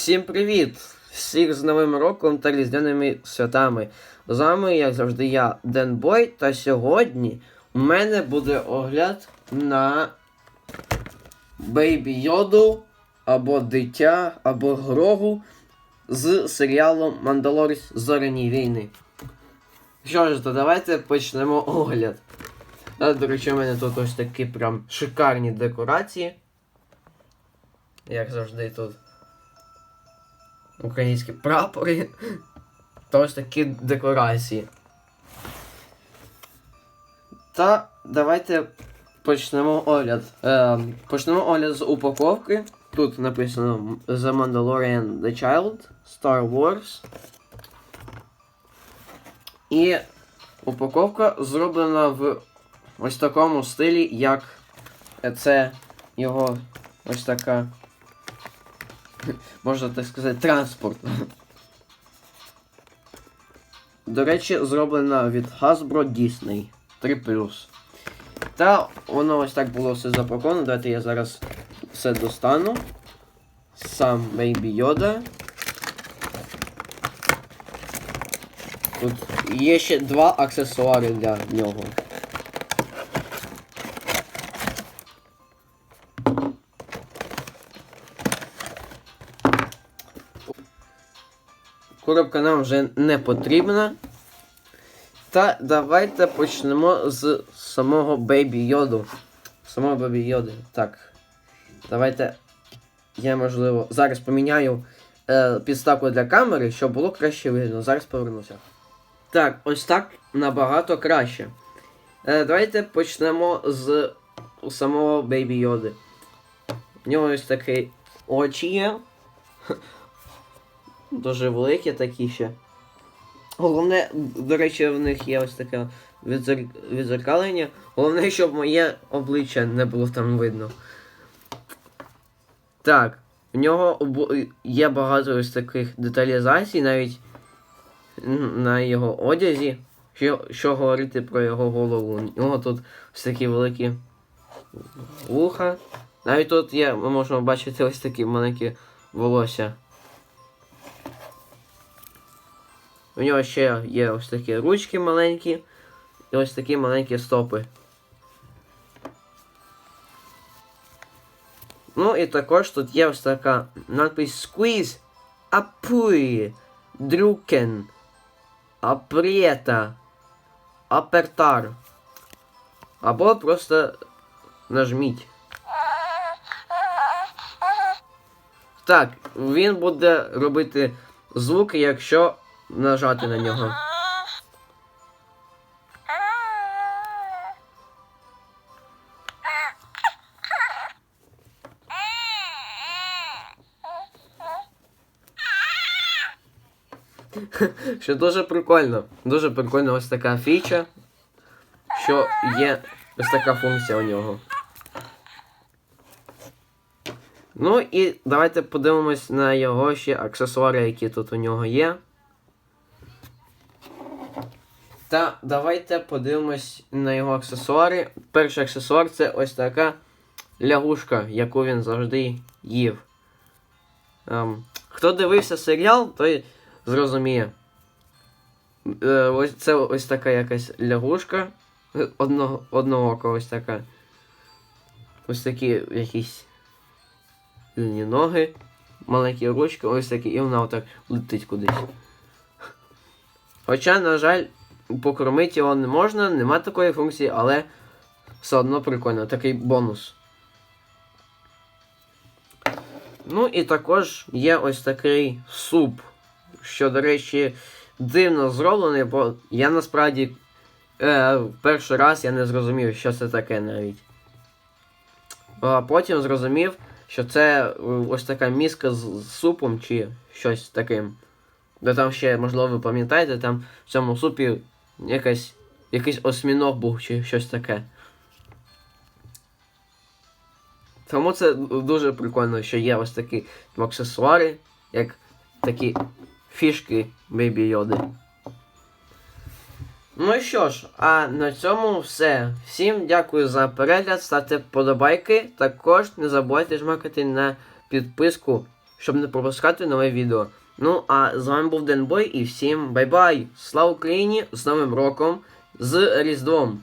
Всім привіт! Всіх з Новим роком та різдвяними святами. З вами, як завжди, я, Денбой, та сьогодні у мене буде огляд на Бейбі Йоду або Дитя, або Грогу з серіалу Мандалорець Зоряні війни. Що ж, то давайте почнемо огляд. А, до речі, у мене тут ось такі прям шикарні декорації. Як завжди тут українські прапори та ось такі декорації. Та давайте почнемо огляд. Е, почнемо огляд з упаковки. Тут написано The Mandalorian The Child, Star Wars. І упаковка зроблена в ось такому стилі, як це його ось така можна так сказати, транспорт. До речі, зроблена від Hasbro Disney 3. Та воно ось так було все запаковано. Давайте я зараз все достану. Сам Baby Yoda. Тут є ще два аксесуари для нього. Коробка нам вже не потрібна. Та давайте почнемо з самого Бейбі Йоду. Самого Бейбі Йоди. Так. Давайте. Я, можливо, зараз поміняю е, підставку для камери, щоб було краще видно. Зараз повернуся. Так, ось так набагато краще. Е, давайте почнемо з самого Бейбі Йоди. У нього ось такі очі є. Дуже великі такі ще. Головне, до речі, в них є ось таке відзер... відзеркалення. Головне, щоб моє обличчя не було там видно. Так, в нього обу- є багато ось таких деталізацій, навіть на його одязі. Що, що говорити про його голову? У нього тут ось такі великі вуха. Навіть тут є, ми можемо бачити ось такі маленькі волосся. У нього ще є ось такі ручки маленькі і ось такі маленькі стопи. Ну і також тут є ось така надпись Squeeze Apui Drucken Aprieta Apertar. Або просто нажміть. Так, він буде робити звуки, якщо нажати на нього. Що дуже прикольно. Дуже прикольна ось така фіча, що є ось така функція у нього. Ну і давайте подивимось на його ще аксесуари, які тут у нього є. Та давайте подивимось на його аксесуари. Перший аксесуар це ось така лягушка, яку він завжди їв. Ем, хто дивився серіал, той зрозуміє. Е, ось це ось така якась лягушка. Одного, одного ока ось така. Ось такі якісь длинні ноги, маленькі ручки, ось такі, і вона отак летить кудись. Хоча, на жаль, покормити його не можна, нема такої функції, але все одно прикольно, такий бонус. Ну і також є ось такий суп, що, до речі, дивно зроблений, бо я насправді е, перший раз я не зрозумів, що це таке навіть. А потім зрозумів, що це е, ось така міска з з супом чи щось таким. Де там ще, можливо, ви пам'ятаєте, там в цьому супі якась, якийсь осьміног був чи щось таке. Тому це дуже прикольно, що є ось такі аксесуари, як такі фішки Baby Йоди. Ну і що ж, а на цьому все. Всім дякую за перегляд, ставте вподобайки. Також не забувайте жмакати на підписку, щоб не пропускати нове відео. Ну, а з вами був Денбой і всім бай-бай! Слава Україні! З Новим роком! З Різдвом!